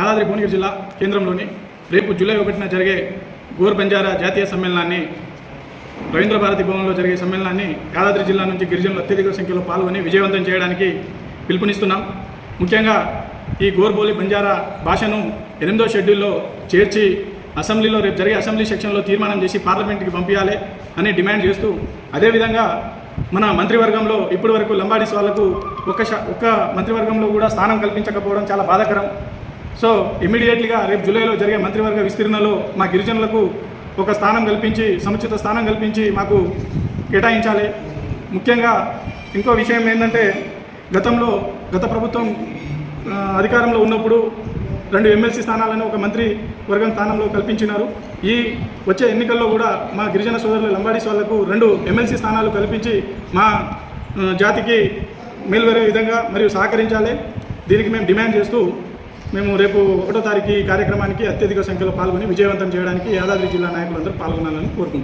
యాదాద్రి భువనగిరి జిల్లా కేంద్రంలోని రేపు జూలై ఒకటిన జరిగే గోర్ బంజారా జాతీయ సమ్మేళనాన్ని రవీంద్ర భారతి భవన్లో జరిగే సమ్మేళనాన్ని యాదాద్రి జిల్లా నుంచి గిరిజనులు అత్యధిక సంఖ్యలో పాల్గొని విజయవంతం చేయడానికి పిలుపునిస్తున్నాం. ముఖ్యంగా ఈ గోర్బోలి బంజారా భాషను ఎనిమిదో షెడ్యూల్లో చేర్చి అసెంబ్లీలో రేపు జరిగే అసెంబ్లీ సెక్షన్లో తీర్మానం చేసి పార్లమెంట్కి పంపించాలి అని డిమాండ్ చేస్తూ అదేవిధంగా మన మంత్రివర్గంలో ఇప్పటి వరకు లంబాడీస్ వాళ్ళకు ఒక్క ఒక్క మంత్రివర్గంలో కూడా స్థానం కల్పించకపోవడం చాలా బాధాకరం. సో ఇమీడియట్లీగా రేపు జూలైలో జరిగే మంత్రివర్గ విస్తీర్ణలో మా గిరిజనులకు ఒక స్థానం కల్పించి సముచిత స్థానం కల్పించి మాకు కేటాయించాలి. ముఖ్యంగా ఇంకో విషయం ఏంటంటే గతంలో గత ప్రభుత్వం అధికారంలో ఉన్నప్పుడు రెండు ఎమ్మెల్సీ స్థానాలను ఒక మంత్రి వర్గం స్థానంలో కల్పించినారు. ఈ వచ్చే ఎన్నికల్లో కూడా మా గిరిజన సోదరులు లంబాడీస్ వాళ్ళకు రెండు ఎమ్మెల్సీ స్థానాలు కల్పించి మా జాతికి మేలువరే విధంగా మరియు సహకరించాలి. దీనికి మేము డిమాండ్ చేస్తూ మేము రేపు ఒకటో తారీఖు ఈ కార్యక్రమానికి అత్యధిక సంఖ్యలో పాల్గొని విజయవంతం చేయడానికి యాదాద్రి జిల్లా నాయకులందరూ పాల్గొనాలని కోరుకుంటున్నాం.